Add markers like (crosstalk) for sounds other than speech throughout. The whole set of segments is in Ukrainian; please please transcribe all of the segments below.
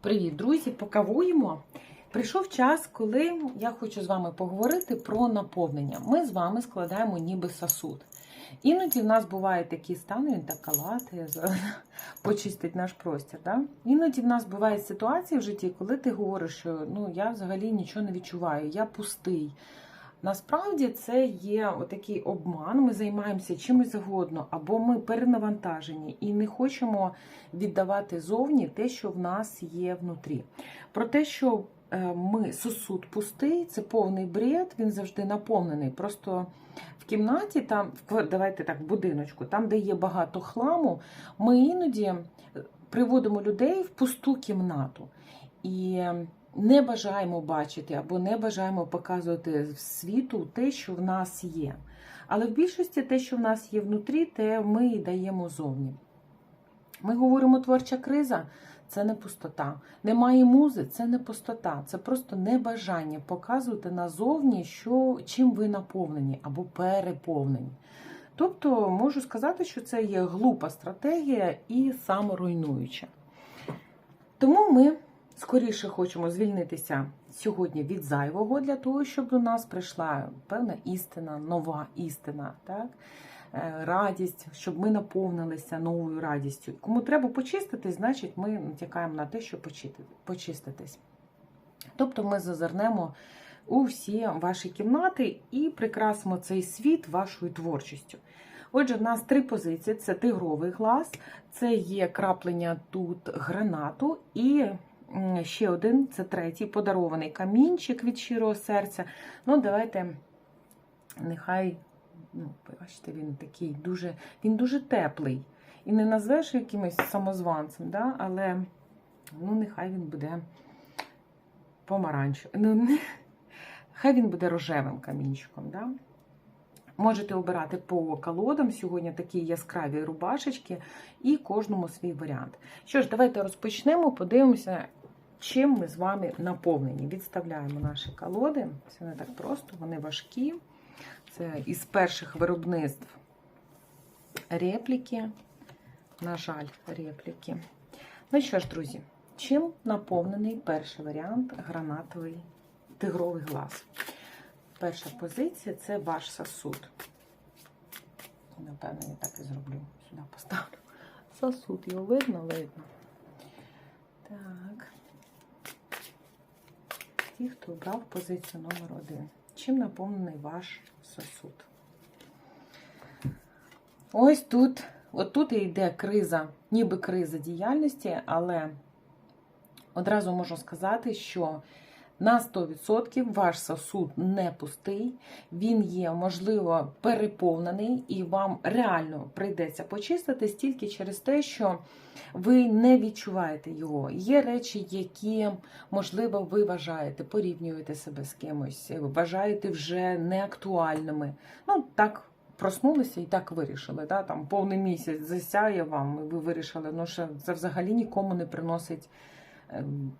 Привіт, друзі! Покавуємо. Прийшов час, коли я хочу з вами поговорити про наповнення. Ми з вами складаємо ніби сосуд. Іноді в нас бувають такі стани, він так калати, (laughs) почистить наш простір. Да? Іноді в нас бувають ситуації в житті, коли ти говориш, що ну, я взагалі нічого не відчуваю, я пустий. Насправді це є отакий обман. Ми займаємося чимось завгодно, або ми перенавантажені і не хочемо віддавати зовні те, що в нас є внутрі. Про те, що е, ми сосуд пустий, це повний бред, він завжди наповнений. Просто в кімнаті, там, давайте так, в будиночку, там, де є багато хламу, ми іноді приводимо людей в пусту кімнату. І не бажаємо бачити або не бажаємо показувати світу те, що в нас є. Але в більшості те, що в нас є внутрі, те ми і даємо зовні. Ми говоримо творча криза це не пустота. Немає музи, це не пустота. Це просто небажання показувати назовні, що, чим ви наповнені або переповнені. Тобто можу сказати, що це є глупа стратегія і саморуйнуюча. Тому ми скоріше хочемо звільнитися сьогодні від зайвого для того, щоб до нас прийшла певна істина, нова істина, так? Е, радість, щоб ми наповнилися новою радістю. Кому треба почиститись, значить ми натякаємо на те, що почити- почиститись. Тобто ми зазирнемо у всі ваші кімнати і прикрасимо цей світ вашою творчістю. Отже, в нас три позиції: це тигровий глаз, це є краплення тут гранату, і ще один це третій подарований камінчик від щирого серця. Ну, давайте, нехай, ну, бачите, він такий дуже, він дуже теплий. І не назвеш якимось самозванцем, да? але ну, нехай він буде помаранчевим. Ну, хай він буде рожевим камінчиком. Да? Можете обирати по колодам. Сьогодні такі яскраві рубашечки, і кожному свій варіант. Що ж, давайте розпочнемо, подивимося, чим ми з вами наповнені. Відставляємо наші колоди. Це не так просто, вони важкі. Це із перших виробництв репліки. На жаль, репліки. Ну що ж, друзі, чим наповнений перший варіант гранатовий тигровий глаз? Перша позиція це ваш сосуд. Напевно, я так і зроблю. Сюди поставлю. Сосуд, його видно, видно. Так. Ті, хто обрав позицію номер один. Чим наповнений ваш сосуд? Ось тут, от тут і йде криза, ніби криза діяльності, але одразу можу сказати, що на 100% ваш сосуд не пустий, він є, можливо, переповнений, і вам реально прийдеться почистити тільки через те, що ви не відчуваєте його. Є речі, які, можливо, ви вважаєте, порівнюєте себе з кимось, вважаєте вже неактуальними. Ну, так. Проснулися і так вирішили. Да? Там повний місяць засяє вам, і ви вирішили, ну що це взагалі нікому не приносить ем,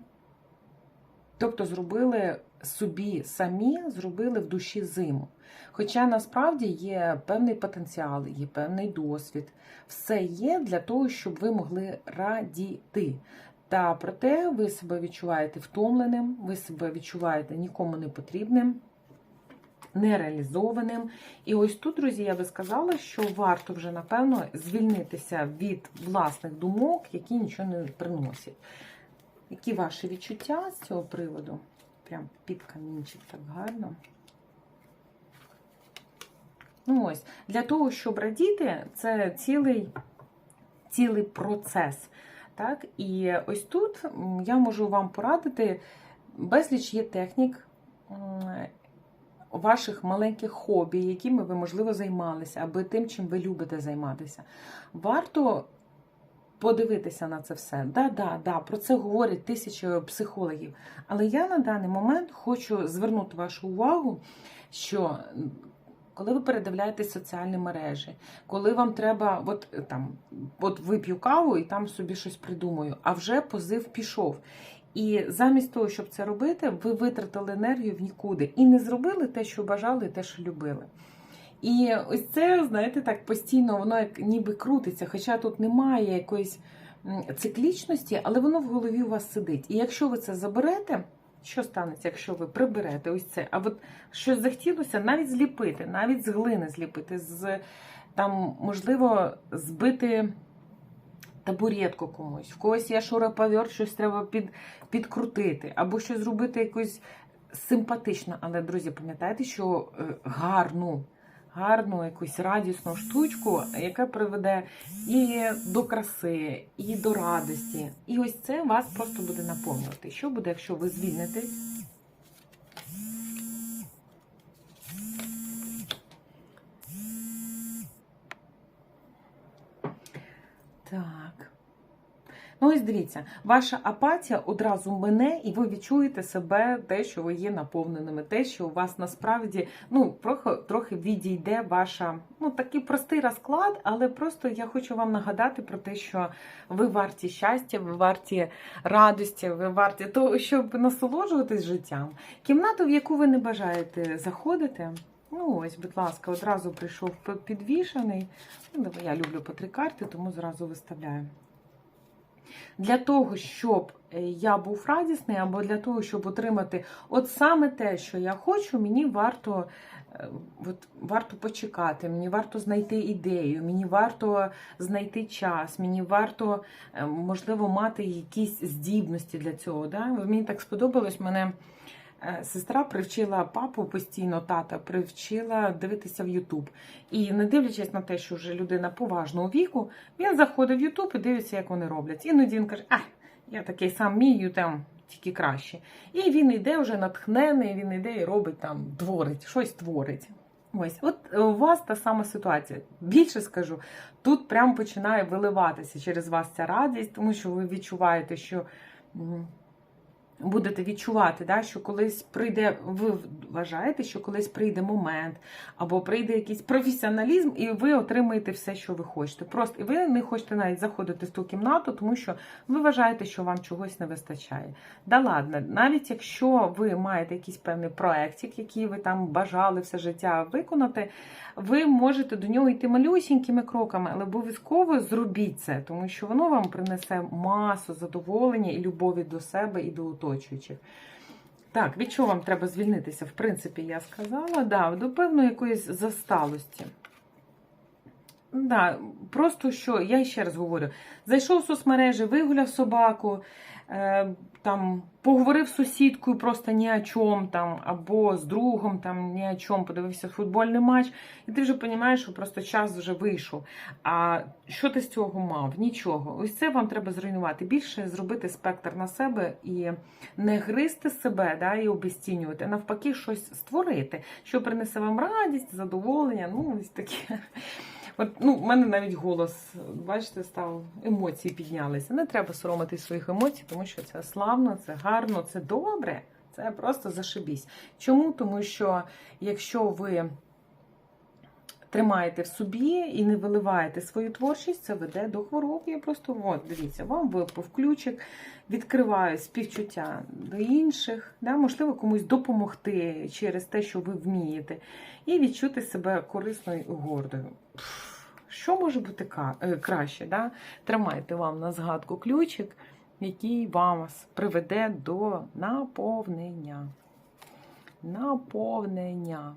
Тобто зробили собі самі, зробили в душі зиму. Хоча насправді є певний потенціал, є певний досвід. Все є для того, щоб ви могли радіти. Та проте ви себе відчуваєте втомленим, ви себе відчуваєте нікому не потрібним, нереалізованим. І ось тут, друзі, я би сказала, що варто вже, напевно, звільнитися від власних думок, які нічого не приносять. Які ваші відчуття з цього приводу? Прям під камінчик так гарно. Ну ось, для того, щоб радіти, це цілий, цілий процес. Так? І ось тут я можу вам порадити, безліч є технік ваших маленьких хобі, якими ви, можливо, займалися, або тим, чим ви любите займатися. Варто подивитися на це все. Да, да, да, про це говорять тисячі психологів. Але я на даний момент хочу звернути вашу увагу, що коли ви передивляєтесь соціальні мережі, коли вам треба, от там, от вип'ю каву і там собі щось придумаю, а вже позив пішов. І замість того, щоб це робити, ви витратили енергію в нікуди і не зробили те, що бажали, і те, що любили. І ось це, знаєте, так постійно воно як ніби крутиться, хоча тут немає якоїсь циклічності, але воно в голові у вас сидить. І якщо ви це заберете, що станеться, якщо ви приберете ось це? А от щось захотілося навіть зліпити, навіть з глини зліпити, з там, можливо, збити табуретку комусь, в когось є шуруповерт, щось треба під, підкрутити, або щось зробити якось симпатично. Але, друзі, пам'ятайте, що е, гарну, гарну якусь радісну штучку, яка приведе і до краси, і до радості. І ось це вас просто буде наповнювати. Що буде, якщо ви звільнитесь? Так. Ну, ось дивіться, ваша апатія одразу мине, і ви відчуєте себе те, що ви є наповненими, те, що у вас насправді ну, трохи, трохи відійде ваша, ну такий простий розклад, але просто я хочу вам нагадати про те, що ви варті щастя, ви варті радості, ви варті того, щоб насолоджуватись життям. Кімнату, в яку ви не бажаєте заходити. Ну, ось, будь ласка, одразу прийшов підвішений. Ну, я люблю по три карти, тому зразу виставляю. Для того, щоб е, я був радісний, або для того, щоб отримати от саме те, що я хочу, мені варто, е, от, варто почекати, мені варто знайти ідею, мені варто знайти час, мені варто, е, можливо, мати якісь здібності для цього. Да? Мені так сподобалось, мене сестра привчила папу постійно, тата привчила дивитися в Ютуб. І не дивлячись на те, що вже людина поважного віку, він заходить в Ютуб і дивиться, як вони роблять. Іноді він каже, а, я такий сам вмію, там тільки краще. І він йде вже натхнений, він йде і робить там, творить, щось творить. Ось, от е, у вас та сама ситуація. Більше скажу, тут прямо починає виливатися через вас ця радість, тому що ви відчуваєте, що. Будете відчувати, да, що колись прийде, ви вважаєте, що колись прийде момент, або прийде якийсь професіоналізм, і ви отримаєте все, що ви хочете. Просто і ви не хочете навіть заходити в ту кімнату, тому що ви вважаєте, що вам чогось не вистачає. Да ладно, навіть якщо ви маєте якийсь певний проєктик, який ви там бажали все життя виконати, ви можете до нього йти малюсінькими кроками, але обов'язково зробіть це, тому що воно вам принесе масу задоволення і любові до себе і до оточуючих. Так, від чого вам треба звільнитися? В принципі, я сказала, да, до певної якоїсь засталості. Да, просто що, я ще раз говорю: зайшов в соцмережі, вигуляв собаку, там, поговорив з сусідкою просто ні о чому, там, або з другом там, ні о чому, подивився футбольний матч, і ти вже розумієш, що просто час вже вийшов. А що ти з цього мав? Нічого. Ось це вам треба зруйнувати. Більше зробити спектр на себе і не гризти себе да, і обесцінювати, а навпаки, щось створити, що принесе вам радість, задоволення. Ну, ось таке. От, ну, в мене навіть голос, бачите, став, емоції піднялися. Не треба соромитись своїх емоцій, тому що це славно, це гарно, це добре, це просто зашибісь. Чому? Тому що якщо ви тримаєте в собі і не виливаєте свою творчість, це веде до хвороб. Я просто, от, дивіться, вам випав ключик, відкриваю співчуття до інших, да, можливо, комусь допомогти через те, що ви вмієте, і відчути себе корисною і гордою. Що може бути е, краще? Да? Тримайте вам на згадку ключик, який вас приведе до наповнення. Наповнення.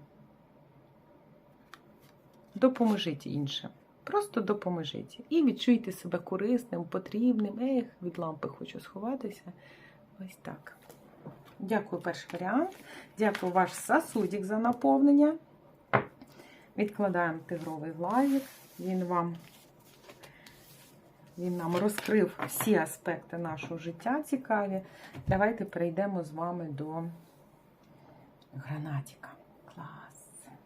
Допоможіть іншим. Просто допоможіть. І відчуйте себе корисним, потрібним. Ех, від лампи хочу сховатися. Ось так. Дякую, перший варіант. Дякую ваш сосудик за наповнення. Відкладаємо тигровий глазик. Він вам він нам розкрив всі аспекти нашого життя цікаві. Давайте перейдемо з вами до гранатика. Клас.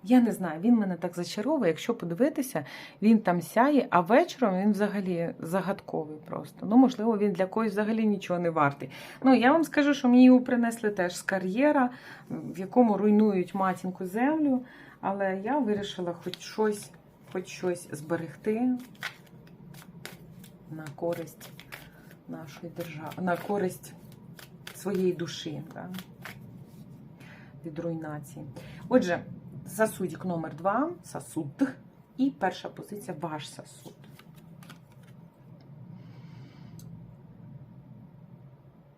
Я не знаю, він мене так зачаровує. Якщо подивитися, він там сяє, а вечором він взагалі загадковий просто. Ну, можливо, він для когось взагалі нічого не вартий. Ну, я вам скажу, що мені його принесли теж з кар'єра, в якому руйнують матінку землю. Але я вирішила хоч щось, хоч щось зберегти на користь нашої держави, на користь своєї душі да? від руйнації. Отже, сосудик номер два, сосуд, і перша позиція ваш сосуд.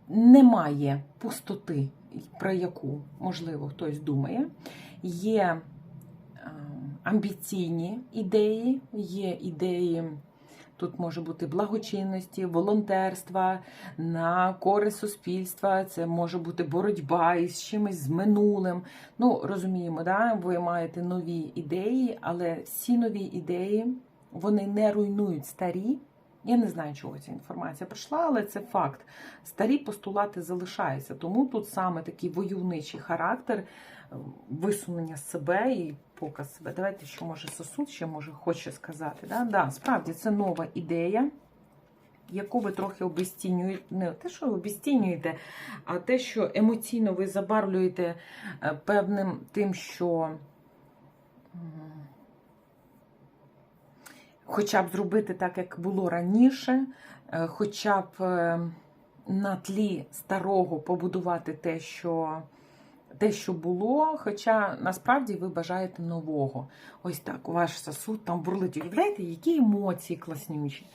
немає пустоти, про яку, можливо, хтось думає. Є е, амбіційні ідеї, є ідеї. Тут може бути благочинності, волонтерства на користь суспільства, це може бути боротьба із чимось з минулим. Ну, розуміємо, да? ви маєте нові ідеї, але всі нові ідеї вони не руйнують старі. Я не знаю, чого ця інформація прийшла, але це факт. Старі постулати залишаються. Тому тут саме такий войовничий характер, висунення себе і показ себе. Давайте, що може сосуд, ще може хоче сказати. Да? Да, справді це нова ідея. Яку ви трохи обезцінюєте, не те, що обезцінюєте, а те, що емоційно ви забарвлюєте е, певним тим, що хоча б зробити так, як було раніше, е, хоча б е, на тлі старого побудувати те, що те, що було, хоча насправді ви бажаєте нового. Ось так, ваш сосуд там бурлить. Уявляєте, які емоції класнючі.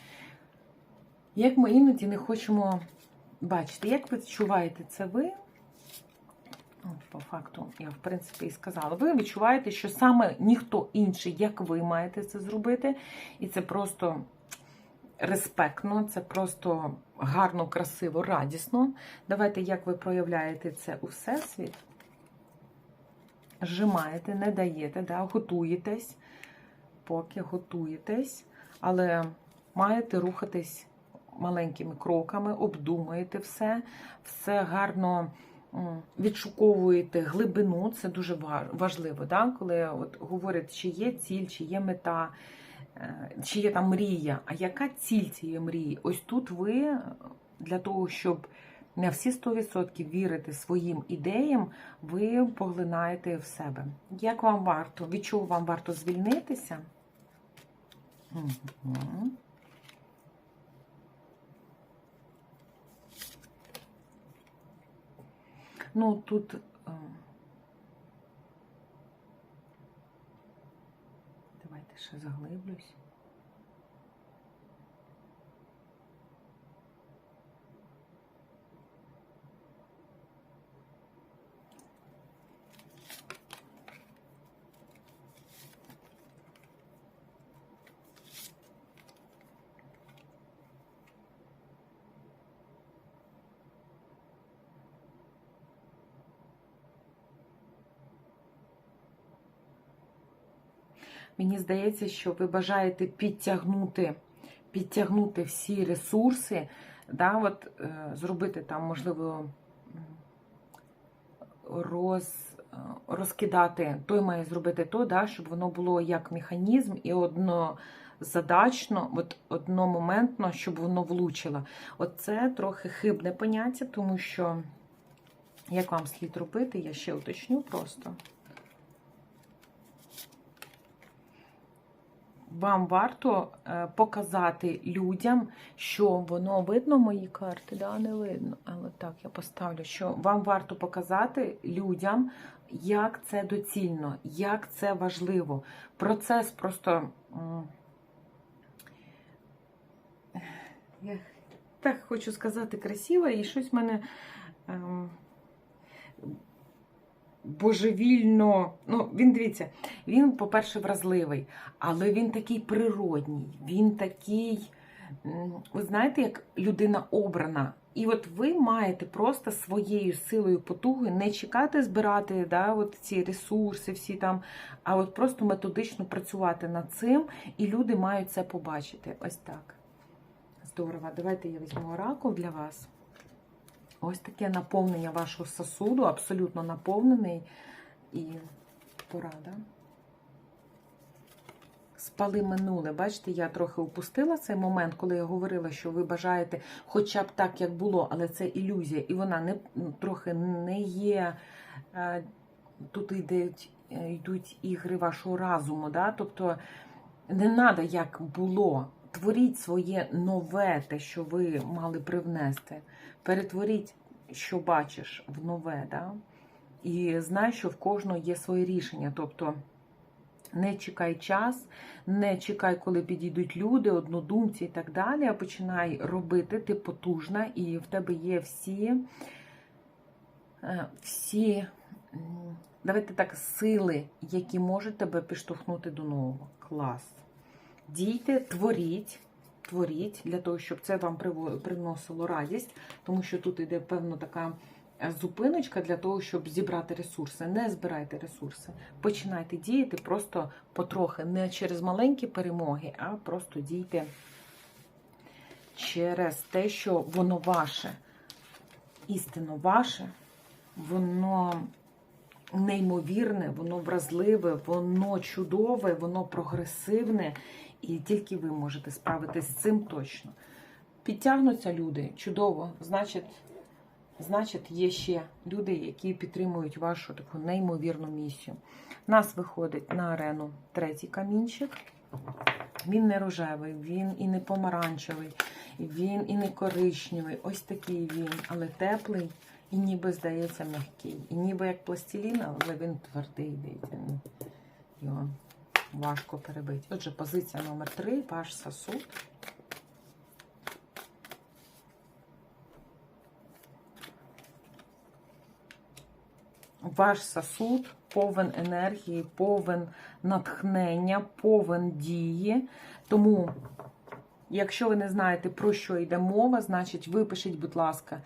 Як ми іноді не хочемо бачити, як ви відчуваєте це ви? По факту, я в принципі і сказала. Ви відчуваєте, що саме ніхто інший, як ви маєте це зробити, і це просто респектно, це просто гарно, красиво, радісно. Давайте, як ви проявляєте це у всесвіт. Зжимаєте, не даєте, да, готуєтесь, поки готуєтесь, але маєте рухатись маленькими кроками, обдумуєте все, все гарно відшуковуєте глибину, це дуже важливо, да? коли от говорять, чи є ціль, чи є мета, е, чи є там мрія. А яка ціль цієї мрії? Ось тут ви для того, щоб на всі 100% вірити своїм ідеям, ви поглинаєте в себе. Як вам варто? Від чого вам варто звільнитися? Угу. Ну, тут. е, Давайте ще заглиблюсь. Мені здається, що ви бажаєте підтягнути, підтягнути всі ресурси, да, от, е, зробити там, можливо, роз, е, розкидати, той має зробити то, да, щоб воно було як механізм і однозадачно, от одномоментно, щоб воно влучило. Оце трохи хибне поняття, тому що як вам слід робити, я ще уточню просто. Вам варто е, показати людям, що воно видно мої карти, да, не видно. Але так, я поставлю, що вам варто показати людям, як це доцільно, як це важливо. Процес просто. Я так хочу сказати красиво, і щось в мене. Божевільно. Ну, він дивіться, він, по-перше, вразливий, але він такий природній, він такий, ви знаєте, як людина обрана. І от ви маєте просто своєю силою, потугою не чекати збирати да, от ці ресурси, всі там, а от просто методично працювати над цим, і люди мають це побачити. Ось так. Здорово. Давайте я візьму оракул для вас. Ось таке наповнення вашого сосуду, абсолютно наповнений. І порада. Спали минуле. Бачите, я трохи упустила цей момент, коли я говорила, що ви бажаєте хоча б так, як було, але це ілюзія, і вона не, ну, трохи не є. е, Тут йдуть, е, йдуть ігри вашого разуму. Да? Тобто не треба, як було. Творіть своє нове, те, що ви мали привнести. Перетворіть, що бачиш, в нове. Да? І знай, що в кожного є своє рішення. Тобто Не чекай час, не чекай, коли підійдуть люди, однодумці і так далі. А починай робити, ти потужна, і в тебе є всі, е, всі, давайте так, сили, які можуть тебе підштовхнути до нового. Клас. Дійте, творіть, творіть для того, щоб це вам приносило радість, тому що тут йде певно така е, зупиночка для того, щоб зібрати ресурси. Не збирайте ресурси. Починайте діяти просто потрохи, не через маленькі перемоги, а просто дійте через те, що воно ваше, істинно ваше, воно неймовірне, воно вразливе, воно чудове, воно прогресивне, і тільки ви можете справитись з цим точно. Підтягнуться люди, чудово, значить. Значить, є ще люди, які підтримують вашу таку неймовірну місію. Нас виходить на арену третій камінчик. Він не рожевий, він і не помаранчевий, він і не коричневий. Ось такий він, але теплий і ніби здається м'який. І ніби як пластилін, але він твердий, дивіться. Його важко перебити. Отже, позиція номер 3 ваш сосуд. Ваш сосуд повен енергії, повен натхнення, повен дії. Тому, якщо ви не знаєте, про що йде мова, значить випишіть, будь ласка,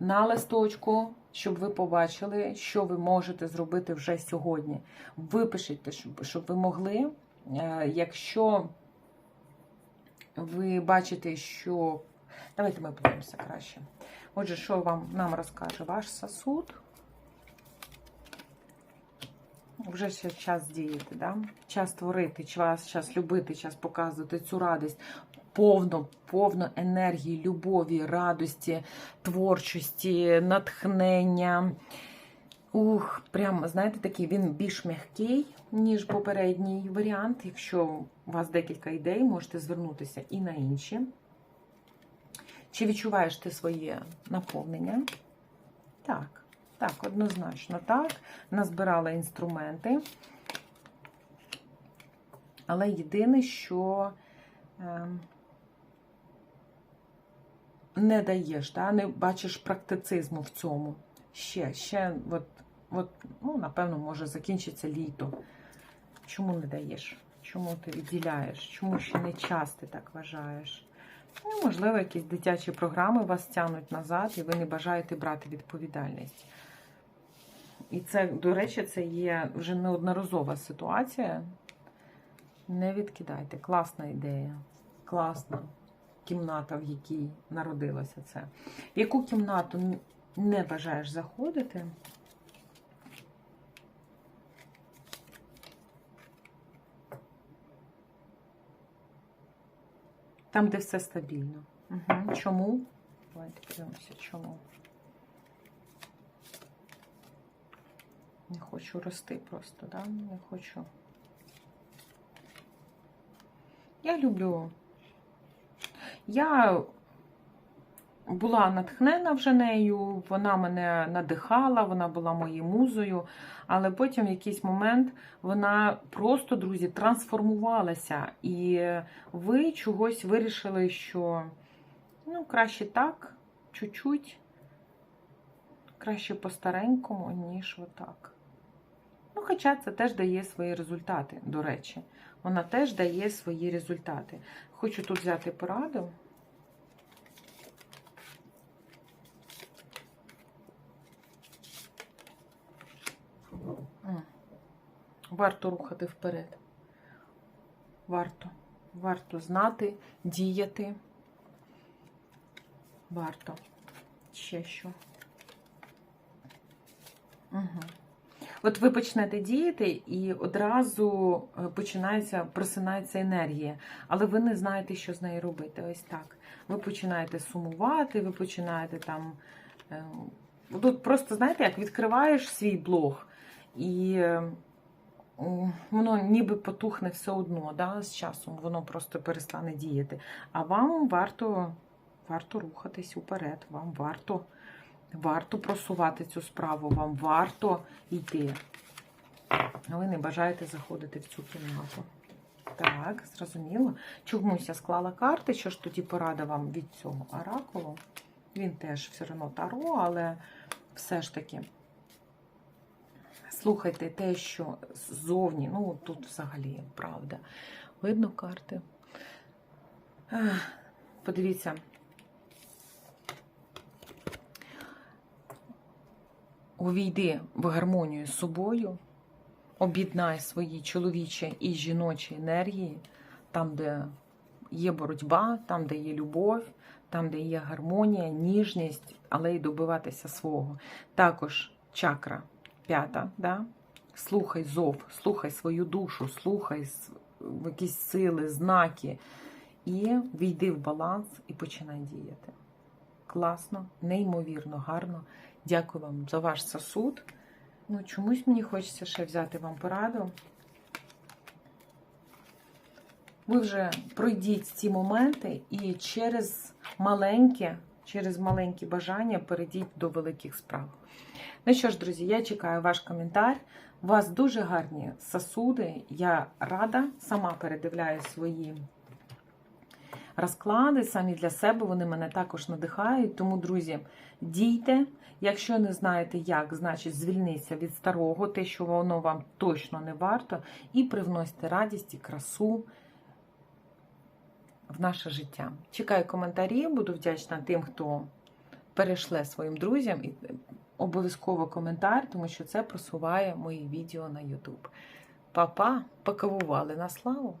на листочку, щоб ви побачили, що ви можете зробити вже сьогодні. Випишіть, щоб, ви могли. Е, Якщо ви бачите, що. Давайте ми подивимося краще. Отже, що вам нам розкаже ваш сосуд? Вже ще час діяти, да? час творити, час, час любити, час показувати цю радість. Повно, повно енергії, любові, радості, творчості, натхнення. Ух, прям, знаєте, такий він більш м'який, ніж попередній варіант. Якщо у вас декілька ідей, можете звернутися і на інші. Чи відчуваєш ти своє наповнення? Так. Так, однозначно так. Назбирала інструменти. Але єдине, що е, не даєш, да? не бачиш практицизму в цьому. Ще, ще, от, от, ну, напевно, може закінчиться літо. Чому не даєш? Чому ти відділяєш? Чому ще не час ти так вважаєш? Ну, можливо, якісь дитячі програми вас тягнуть назад, і ви не бажаєте брати відповідальність. І це, до речі, це є вже неодноразова ситуація. Не відкидайте. Класна ідея. Класна кімната, в якій народилося це. В яку кімнату не бажаєш заходити? Там, де все стабільно. Угу. Чому? Давайте подивимося, чому. Не хочу рости просто, да? Не хочу. Я люблю. Я була натхнена вже нею, вона мене надихала, вона була моєю музою, але потім в якийсь момент вона просто, друзі, трансформувалася. І ви чогось вирішили, що ну, краще так, чуть-чуть, краще по-старенькому, ніж отак. Ну, хоча це теж дає свої результати, до речі. Вона теж дає свої результати. Хочу тут взяти пораду. Варто рухати вперед. Варто. Варто знати, діяти. Варто. Ще що. Угу. От ви почнете діяти, і одразу починається, просинається енергія, але ви не знаєте, що з нею робити. Ось так. Ви починаєте сумувати, ви починаєте там. Тут просто, знаєте, як відкриваєш свій блог, і воно ніби потухне все одно, да, з часом воно просто перестане діяти. А вам варто, варто рухатись уперед, вам варто. Варто просувати цю справу, вам варто йти. ви не бажаєте заходити в цю кімнату. Так, зрозуміло. Чомусь я склала карти, що ж тоді порада вам від цього оракулу. Він теж все одно таро, але все ж таки слухайте те, що ззовні, ну тут взагалі правда. Видно карти. Подивіться. Увійди в гармонію з собою, об'єднай свої чоловічі і жіночі енергії, там, де є боротьба, там, де є любов, там, де є гармонія, ніжність, але й добиватися свого. Також чакра п'ята, да? слухай зов, слухай свою душу, слухай якісь сили, знаки. І війди в баланс і починай діяти. Класно, неймовірно, гарно. Дякую вам за ваш сосуд. Ну, чомусь мені хочеться ще взяти вам пораду. Ви вже пройдіть ці моменти і через маленьке, через маленькі бажання перейдіть до великих справ. Ну що ж, друзі, я чекаю ваш коментар. У вас дуже гарні сосуди. Я рада, сама передивляю свої розклади самі для себе. Вони мене також надихають. Тому, друзі, дійте. Якщо не знаєте як, значить звільніться від старого, те, що воно вам точно не варто, і привносьте радість і красу в наше життя. Чекаю коментарі, буду вдячна тим, хто перешле своїм друзям і обов'язково коментар, тому що це просуває мої відео на YouTube. Па-па, покавували на славу!